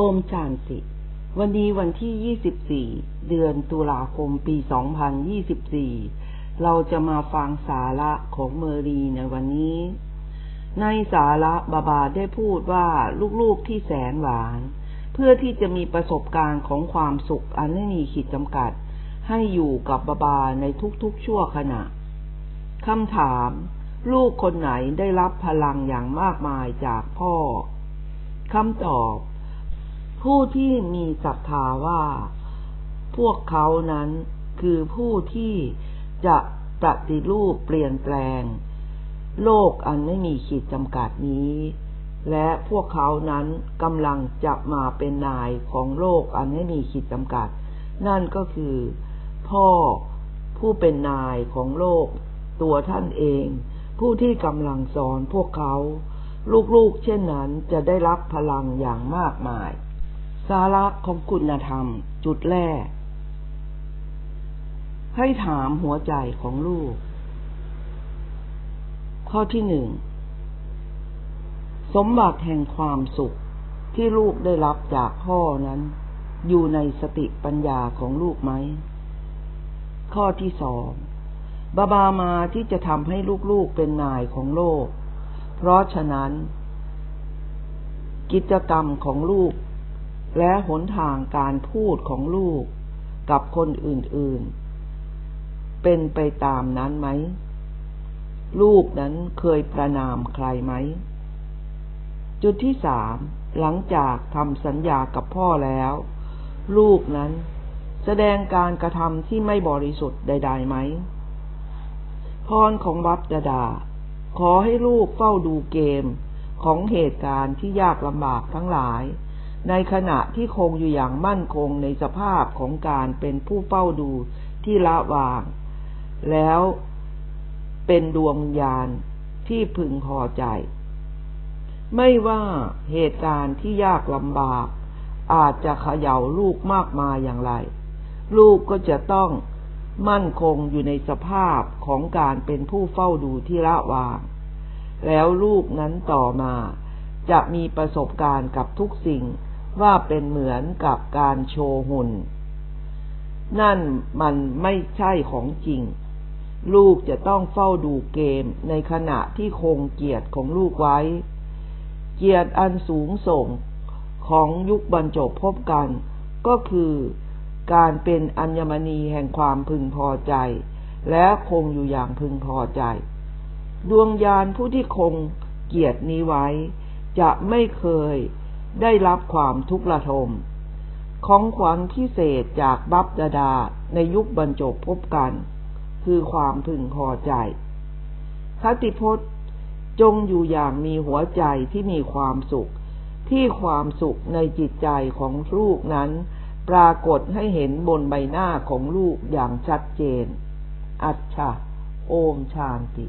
โอมจานติ วันนี้วันที่ 24 เดือนตุลาคมปี 2024 เราจะมาฟังสาระของเมอรีในวันนี้ ในสาระบาบาได้พูดว่าลูกๆที่แสนหวาน เพื่อที่จะมีประสบการณ์ของความสุขอันไม่มีขีดจำกัด ให้อยู่กับบาบาในทุกๆชั่วขณะคำถาม ลูกคนไหนได้รับพลังอย่างมากมายจากพ่อคำตอบ ผู้ที่มีศรัทธาว่า พวกเขานั้นคือผู้ที่จะปฏิรูปเปลี่ยนแปลง โลกอันไม่มีขีดจำกัดนี้ และพวกเขานั้นกำลังจะมาเป็นนายของโลกอันไม่มีขีดจำกัด นั่นก็คือ พ่อผู้เป็นนายของโลกตัวท่านเอง ผู้ที่กำลังสอนพวกเขา ลูกๆเช่นนั้นจะได้รับพลังอย่างมากมาย สาระของคุณธรรม จุดแรก ให้ถามหัวใจของลูก ข้อที่หนึ่ง สมบัติแห่งความสุขที่ลูกได้รับจากพ่อนั้น อยู่ในสติปัญญาของลูกไหม ข้อที่สองบาบามาที่จะทำให้ลูกๆเป็นนายของโลก เพราะฉะนั้น กิจกรรมของลูก และหนทางการพูดของลูกกับคนอื่นๆ เป็นไปตามนั้นไหม ลูกนั้นเคยประนามใครไหม จุดที่สามหลังจากทำสัญญากับพ่อแล้ว ลูกนั้นแสดงการกระทำที่ไม่บริสุทธิ์ใด ๆไหม พรของวัดดาดาขอให้ลูกเฝ้าดูเกมของเหตุการณ์ที่ยากลำบากทั้งหลาย ในขณะที่คงอยู่อย่างมั่นคงในสภาพของการเป็นผู้เฝ้าดูที่ละวาง แล้วเป็นดวงญาณที่พึงพอใจ ไม่ว่าเหตุการณ์ที่ยากลำบาก อาจจะเขย่าลูกมากมายอย่างไร ลูกก็จะต้องมั่นคงอยู่ในสภาพของการเป็นผู้เฝ้าดูที่ละวาง แล้วลูกนั้นต่อมาจะมีประสบการณ์กับทุกสิ่ง ว่าเป็นเหมือนกับการโชว์หุ่น นั่นมันไม่ใช่ของจริง ลูกจะต้องเฝ้าดูเกมในขณะที่คงเกียรติของลูกไว้ เกียรติอันสูงส่งของยุคบรรจบพบกัน ก็คือการเป็นอัญมณีแห่งความพึงพอใจ และคงอยู่อย่างพึงพอใจ ดวงยานผู้ที่คงเกียรตินี้ไว้ จะไม่เคย ได้รับความทุกข์ระทม ของขวัญพิเศษจากบัพดาดาในยุคบรรจบพบกัน คือความพึงพอใจคติพจน์จงอยู่อย่างมีหัวใจที่มีความสุข ที่ความสุขในจิตใจของลูกนั้น ปรากฏให้เห็นบนใบหน้าของลูกอย่างชัดเจน อัจฉะโอมชานติ